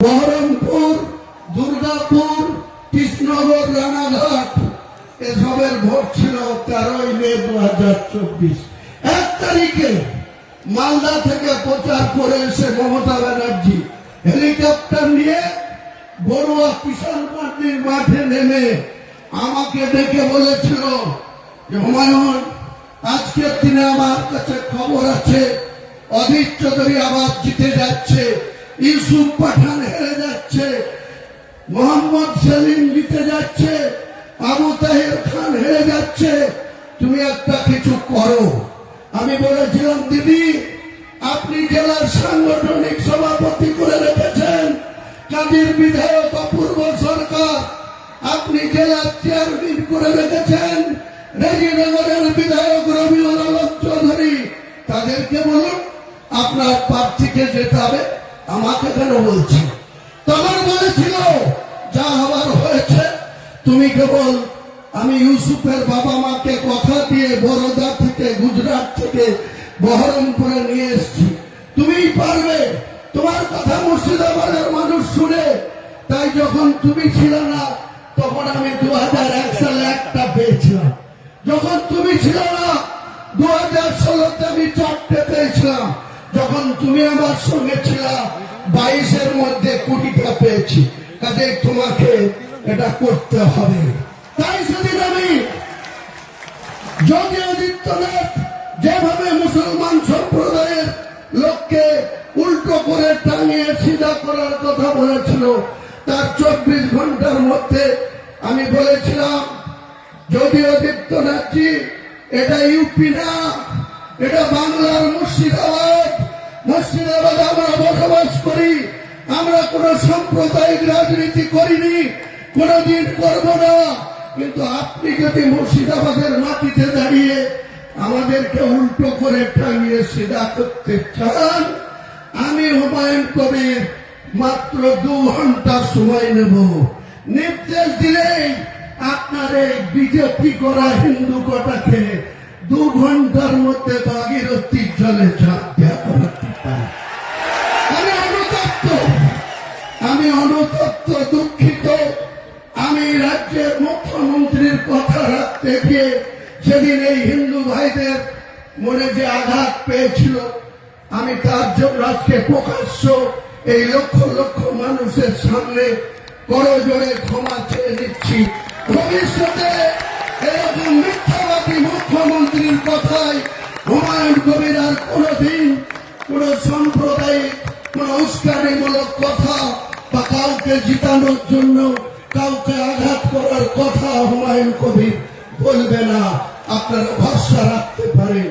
বহরমপুর, দুর্গাপুর, কৃষ্ণনগর, রানাঘাট, এসবের ভোট ছিল তেরোই মে দু হাজার চব্বিশ। এক তারিখে মালদা থেকে প্রচার করে এসে মমতা ব্যানার্জি হেলিকপ্টার নিয়ে বড়ুয়া কিষাণ পার্টির মাঠে নেমে আমাকে ডেকে বলেছিল যে, হুমায়ুন, আজকের দিনে আমার কাছে খবর আছে, অধীর চৌধুরী আবার জিতে যাচ্ছে। ইউসুফ পাঠান হেরে যাচ্ছে, মোহাম্মদ সেলিম জিতে যাচ্ছে, আবু তাহের খান হেরে যাচ্ছে। তুমি একটা কিছু করো। আমি বলেছিলাম, দিদি, আপনি জেলার সাংগঠনিক সভাপতি করে রেখেছেন। কাজীর বিধায়ক অপূর্ব সরকার, আপনি জেলার চেয়ারম্যান করে রেখেছেন। রেজিনগরের বিধায়ক রবিউল আলম চৌধুরী, তাদেরকে বলুন, আপনার প্রার্থীকে যেতে হবে। আমাকে কেন বলছে? তখন বলেছিল, যা আমার হয়েছে, তুমি কেবল আমি ইউসুফের বাবা মাকে কথা দিয়ে বরোদা থেকে গুজরাট থেকে বহরমপুরে নিয়ে এসেছি। তুমিই পারবে। তোমার কথা মুর্শিদাবাদের মানুষ শুনে। তাই যখন তুমি ছিল না, তখন আমি দু হাজার এক সালে একটা পেয়েছিলাম। যখন তুমি ছিল না দু হাজার ষোলোতে আমি চারটে পেয়েছিলাম। যখন তুমি আমার সঙ্গে ছিল, বাইশের মধ্যে কুড়িটা পেয়েছি। কাজে তোমাকে এটা করতে হবে। তাই সেদিন আমি যোগী আদিত্যনাথ যেভাবে মুসলমান সম্প্রদায়ের লোককে উল্টো করে টাঙিয়ে সিধা করার কথা বলেছিল, তার চব্বিশ ঘণ্টার মধ্যে আমি বলেছিলাম, যোগী আদিত্যনাথজি, এটা ইউপি না, এটা বাংলার মুর্শিদাবাদ। মুর্শিদাবাদ আমরা বসবাস করি। আমরা কোন সাম্প্রদায়িক রাজনীতি করিনি, কোনদিন করব না। কিন্তু আপনি যদি মুর্শিদাবাদের মাটিতে দাঁড়িয়ে আমাদেরকে উল্টো করে টাঙিয়ে সিধা করতে চান, আমি হুমায়ুন কবির মাত্র দু ঘণ্টা সময় নেব। নির্দেশ দিলেই আপনার এই বিজেপি করা হিন্দু কটাকে দু ঘণ্টার মধ্যে ভাগীরথী জলে ঝাঁপ আমি অনুতপ্ত, দুঃখিত। আমি রাজ্যের মুখ্যমন্ত্রীর কথা রাখতে গিয়ে সেদিন এই হিন্দু ভাইদের মনে যে আঘাত পেয়েছিল, আমি তার জন্য আজকে প্রকাশ্য এই লক্ষ লক্ষ মানুষের সামনে করজোড়ে ক্ষমা চেয়ে নিচ্ছি। ভবিষ্যতে এরকম মিথ্যাবাদী মুখ্যমন্ত্রীর কথায় হুমায়ুন কবির আর কোনদিন কোন সাম্প্রদায়িক, কোন বা কাউকে জিতানোর জন্য কাউকে আঘাত করার কথা হুমায়ুন কবির বলবে না। আপনারা ভরসা রাখতে পারেন।